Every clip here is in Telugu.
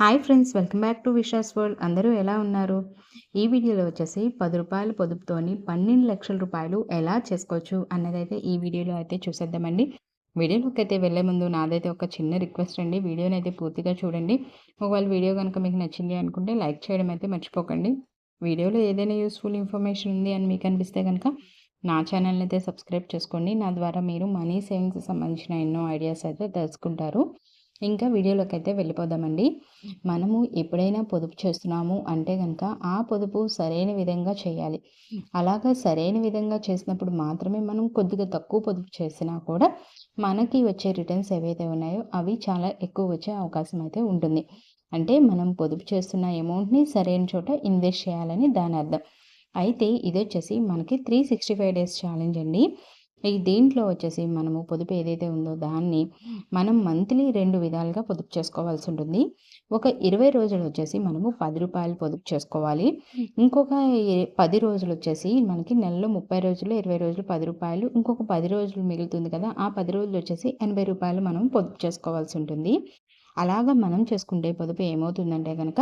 Hi friends welcome back to Visha's world. అందరూ ఎలా ఉన్నారు? ఈ వీడియోలో వచ్చేసి పది రూపాయల పొదుపుతోని పన్నెండు లక్షల రూపాయలు ఎలా చేసుకోవచ్చు అన్నదైతే ఈ వీడియోలో అయితే చూసేద్దామండి. వీడియోలోకి అయితే వెళ్ళే ముందు నాదైతే ఒక చిన్న రిక్వెస్ట్ అండి. వీడియోని అయితే పూర్తిగా చూడండి. ఒకవేళ వీడియో కనుక మీకు నచ్చింది అనుకుంటే లైక్ చేయడం అయితే మర్చిపోకండి. వీడియోలో ఏదైనా యూస్ఫుల్ ఇన్ఫర్మేషన్ ఉంది అని మీకు అనిపిస్తే కనుక నా ఛానల్ని అయితే సబ్స్క్రైబ్ చేసుకోండి. నా ద్వారా మీరు మనీ సేవింగ్స్ సంబంధించిన ఎన్నో ఐడియాస్ అయితే తెలుసుకుంటారు. ఇంకా వీడియోలోకి అయితే వెళ్ళిపోదామండి. మనము ఎప్పుడైనా పొదుపు చేస్తున్నాము అంటే కనుక ఆ పొదుపు సరైన విధంగా చేయాలి. అలాగా సరైన విధంగా చేసినప్పుడు మాత్రమే మనం కొద్దిగా తక్కువ పొదుపు చేసినా కూడా మనకి వచ్చే రిటర్న్స్ ఏవైతే ఉన్నాయో అవి చాలా ఎక్కువ వచ్చే అవకాశం అయితే ఉంటుంది. అంటే మనం పొదుపు చేస్తున్న అమౌంట్ని సరైన చోట ఇన్వెస్ట్ చేయాలని దాని అర్థం. అయితే ఇది వచ్చేసి మనకి three sixty five days challenge అండి. ఈ దీంట్లో వచ్చేసి మనము పొదుపు ఏదైతే ఉందో దాన్ని మనం మంత్లీ రెండు విధాలుగా పొదుపు చేసుకోవాల్సి ఉంటుంది. ఒక ఇరవై రోజులు వచ్చేసి మనము పది రూపాయలు పొదుపు చేసుకోవాలి. ఇంకొక పది రోజులు వచ్చేసి మనకి నెలలో ముప్పై రోజులు ఇరవై రోజులు పది రూపాయలు ఇంకొక పది రోజులు మిగులుతుంది కదా ఆ పది రోజులు వచ్చేసి ఎనభై రూపాయలు మనం పొదుపు చేసుకోవాల్సి ఉంటుంది. అలాగా మనం చేసుకుంటే పొదుపు ఏమవుతుందంటే కనుక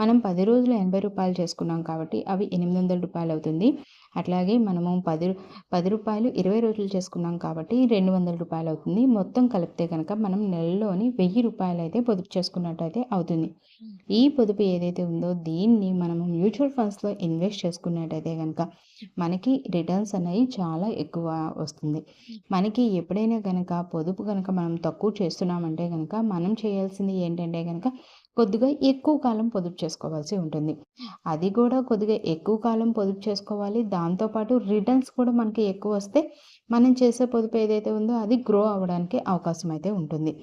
మనం పది రోజులు ఎనభై రూపాయలు చేసుకున్నాం కాబట్టి అవి ఎనిమిది వందల రూపాయలు అవుతుంది. అట్లాగే మనము పది పది రూపాయలు ఇరవై రోజులు చేసుకున్నాం కాబట్టి రెండు వందల రూపాయలు అవుతుంది. మొత్తం కలిపితే కనుక మనం నెలలోని వెయ్యి రూపాయలు అయితే పొదుపు చేసుకున్నట్టయితే అవుతుంది. ఈ పొదుపు ఏదైతే ఉందో దీన్ని మనము మ్యూచువల్ ఫండ్స్లో ఇన్వెస్ట్ చేసుకున్నట్టయితే కనుక మనకి రిటర్న్స్ అనేవి చాలా ఎక్కువ వస్తుంది. మనకి ఎప్పుడైనా కనుక పొదుపు కనుక మనం తక్కువ చేస్తున్నామంటే కనుక మనం చేయాల్సింది ఏంటంటే కనుక కొద్దిగా ఎక్కువ కాలం పొదుపు చేసుకోవాల్సి ఉంటుంది. అది కూడా కొద్దిగా ఎక్కువ కాలం పొదుపు చేసుకోవాలి. దాంతోపాటు రిటర్న్స్ కూడా మనకి ఎక్కువ వస్తే మనం చేసే పొదుపు ఏదైతే ఉందో అది గ్రో అవ్వడానికి అవకాశం అయితే ఉంటుంది.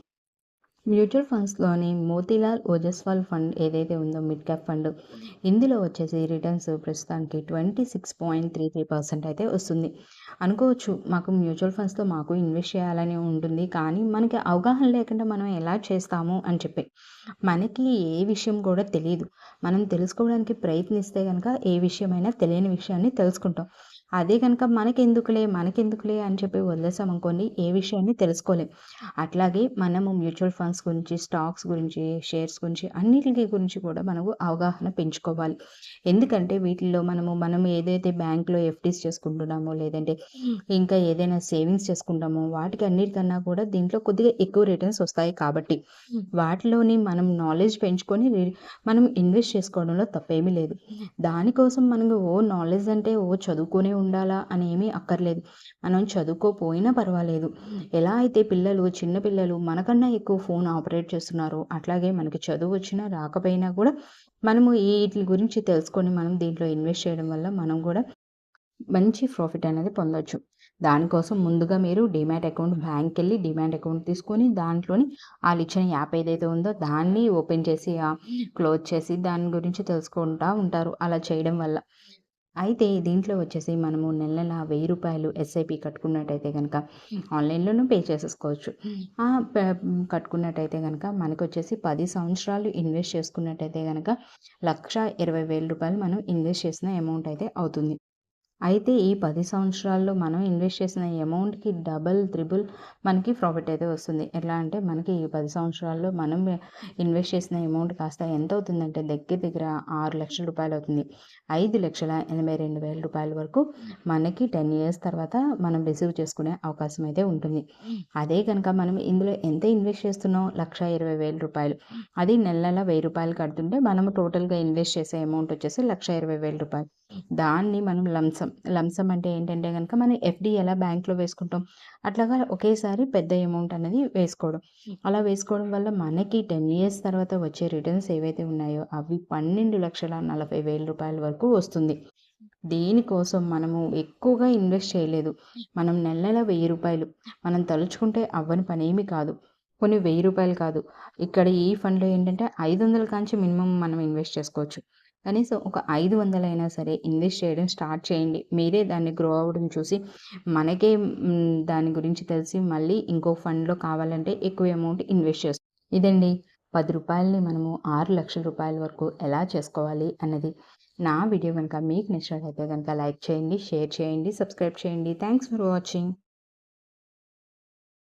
మ్యూచువల్ ఫండ్స్లోని మోతీలాల్ ఓజస్వాల్ ఫండ్ ఏదైతే ఉందో మిడ్ క్యాప్ ఫండ్ ఇందులో వచ్చేసి రిటర్న్స్ ప్రస్తుతానికి twenty six point three three percent అయితే వస్తుంది. అనుకోవచ్చు మాకు మ్యూచువల్ ఫండ్స్లో మాకు ఇన్వెస్ట్ చేయాలని ఉంటుంది కానీ మనకి అవగాహన లేకుండా మనం ఎలా చేస్తాము అని చెప్పి. మనకి ఏ విషయం కూడా తెలియదు మనం తెలుసుకోవడానికి ప్రయత్నిస్తే కనుక ఏ విషయమైనా తెలియని విషయాన్ని తెలుసుకుంటాం. అదే కనుక మనకెందుకులే మనకెందుకులే అని చెప్పి వదిలేసాం అనుకోండి ఏ విషయాన్ని తెలుసుకోలేం. అట్లాగే మనము మ్యూచువల్ ఫండ్స్ గురించి స్టాక్స్ గురించి షేర్స్ గురించి అన్నిటికి గురించి కూడా మనకు అవగాహన పెంచుకోవాలి. ఎందుకంటే వీటిల్లో మనము మనం ఏదైతే బ్యాంక్లో ఎఫ్డీస్ చేసుకుంటున్నామో లేదంటే ఇంకా ఏదైనా సేవింగ్స్ చేసుకుంటామో వాటికి అన్నిటికన్నా కూడా దీంట్లో కొద్దిగా ఎక్కువ రిటర్న్స్ వస్తాయి కాబట్టి వాటిలోని మనం నాలెడ్జ్ పెంచుకొని మనం ఇన్వెస్ట్ చేసుకోవడంలో తప్పేమీ లేదు. దానికోసం మనకు ఓ నాలెడ్జ్ అంటే ఓ చదువుకునే ఉండాలా అని ఏమీ అక్కర్లేదు. మనం చదువుకోపోయినా పర్వాలేదు. ఎలా అయితే పిల్లలు చిన్న పిల్లలు మనకన్నా ఎక్కువ ఫోన్ ఆపరేట్ చేస్తున్నారో అట్లాగే మనకి చదువు వచ్చినా రాకపోయినా కూడా మనము వీటి గురించి తెలుసుకొని మనం దీంట్లో ఇన్వెస్ట్ చేయడం వల్ల మనం కూడా మంచి ప్రాఫిట్ అనేది పొందవచ్చు దానికోసం ముందుగా మీరు డిమాట్ అకౌంట్ బ్యాంక్కి వెళ్ళి డిమాట్ అకౌంట్ తీసుకొని దాంట్లోని వాళ్ళు ఇచ్చిన యాప్ ఏదైతే ఉందో దాన్ని ఓపెన్ చేసి క్లోజ్ చేసి దాని గురించి తెలుసుకుంటూ ఉంటారు. అలా చేయడం వల్ల అయితే దీంట్లో వచ్చేసి మనము నెల నెల వెయ్యి రూపాయలు ఎస్ఐపి కట్టుకున్నట్టయితే కనుక ఆన్లైన్లోనూ పే చేసేసుకోవచ్చు. కట్టుకున్నట్టయితే కనుక మనకు వచ్చేసి పది సంవత్సరాలు ఇన్వెస్ట్ చేసుకున్నట్టయితే కనుక లక్ష ఇరవై వేల రూపాయలు మనం ఇన్వెస్ట్ చేసిన అమౌంట్ అయితే అవుతుంది. అయితే ఈ పది సంవత్సరాల్లో మనం ఇన్వెస్ట్ చేసిన అమౌంట్కి డబల్ త్రిబుల్ మనకి ప్రాఫిట్ అయితే వస్తుంది. ఎలా అంటే మనకి ఈ పది సంవత్సరాల్లో మనం ఇన్వెస్ట్ చేసిన అమౌంట్ కాస్త ఎంత అవుతుందంటే దగ్గర దగ్గర ఆరు లక్షల రూపాయలు అవుతుంది. ఐదు లక్షల ఎనభై రెండు వేల రూపాయల వరకు మనకి టెన్ ఇయర్స్ తర్వాత మనం రిసీవ్ చేసుకునే అవకాశం అయితే ఉంటుంది. అదే కనుక మనం ఇందులో ఎంత ఇన్వెస్ట్ చేస్తున్నాం? లక్ష ఇరవై వేల రూపాయలు. అది నెల నెల వెయ్యి రూపాయలు కడుతుంటే మనం టోటల్గా ఇన్వెస్ట్ చేసే అమౌంట్ వచ్చేసి లక్ష ఇరవై వేల రూపాయలు. దాన్ని మనం లంసం లంసం అంటే ఏంటంటే కనుక మనం ఎఫ్డి ఎలా బ్యాంక్లో వేసుకుంటాం? అట్లాగా ఒకేసారి పెద్ద అమౌంట్ అనేది వేసుకోవడం. అలా వేసుకోవడం వల్ల మనకి టెన్ ఇయర్స్ తర్వాత వచ్చే రిటర్న్స్ ఏవైతే ఉన్నాయో అవి పన్నెండు లక్షల నలభై వేల రూపాయల వరకు వస్తుంది. దేనికోసం మనము ఎక్కువగా ఇన్వెస్ట్ చేయలేదు. మనం నెల నెల వెయ్యి రూపాయలు మనం తలుచుకుంటే అవ్వని పనేమి కాదు. కొన్ని వెయ్యి రూపాయలు కాదు. ఇక్కడ ఈ ఫండ్లో ఏంటంటే ఐదు వందల కాంచి మినిమం మనం ఇన్వెస్ట్ చేసుకోవచ్చు. కనీసం ఒక ఐదు వందలైనా సరే ఇన్వెస్ట్ చేయడం స్టార్ట్ చేయండి. మీరే దాన్ని గ్రో అవ్వడం చూసి మనకే దాని గురించి తెలిసి మళ్ళీ ఇంకో ఫండ్లో కావాలంటే ఎక్కువ అమౌంట్ ఇన్వెస్ట్ చేస్తాం ఇదండి. పది రూపాయలని మనము ఆరు లక్షల రూపాయల వరకు ఎలా చేసుకోవాలి అన్నది నా వీడియో కనుక మీకు నచ్చినట్లయితే కనుక లైక్ చేయండి షేర్ చేయండి సబ్స్క్రైబ్ చేయండి. Thanks for watching.